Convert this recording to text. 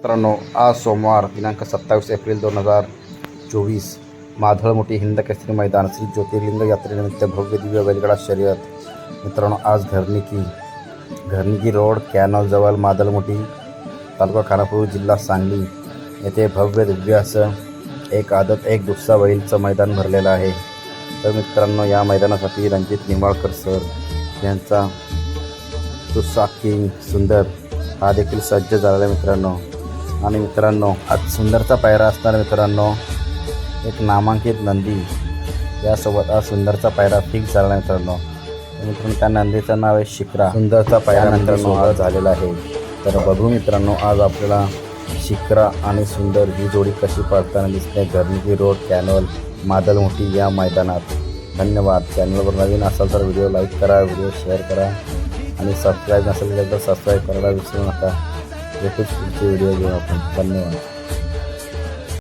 मित्रांनो आज सोमवार दिनांक सत्तावीस एप्रिल दोन हजार चोवीस माधळमोठी हिंद केसरी मैदान श्री ज्योतिर्लिंग यात्रेनिमित्त भव्य दिव्य बैलगडा शर्यत. मित्रांनो आज घरनिकी घरनिकी रोड कॅनलजवळ माधलमोठी तालुका खानापूर जिल्हा सांगली. येथे भव्य दिव्य असं एक आदत एक दुसरा बैलचं मैदान भरलेलं आहे. तर मित्रांनो या मैदानासाठी रणजित निंबाळकर सर यांचा दुस्सा किंग सुंदर हा देखील सज्ज झालेला मित्रांनो. आणि मित्रांनो आज सुंदरचा पायरा असणार मित्रांनो. एक नामांकित नंदी. यासोबत आज सुंदरचा पायरा फिक्स झाला मित्रांनो. तर मित्रांनो त्या नंदीचं नाव आहे शिक्रा सुंदरचा पायरा मित्रांनो आज झालेला आहे. तर बघू मित्रांनो आज आपल्याला शिक्रा आणि सुंदर ही जोडी कशी पाळताना दिसते. घरनिकी रोड कॅनल मादलमोठी या मैदानात. धन्यवाद. चॅनलवर नवीन असाल तर व्हिडिओ लाईक करा व्हिडिओ शेअर करा. आणि सबस्क्राईब नसेल तर सबस्क्राईब करायला विसरू नका. एकच पुढचे व्हिडिओ घेऊ आपण धन्यवाद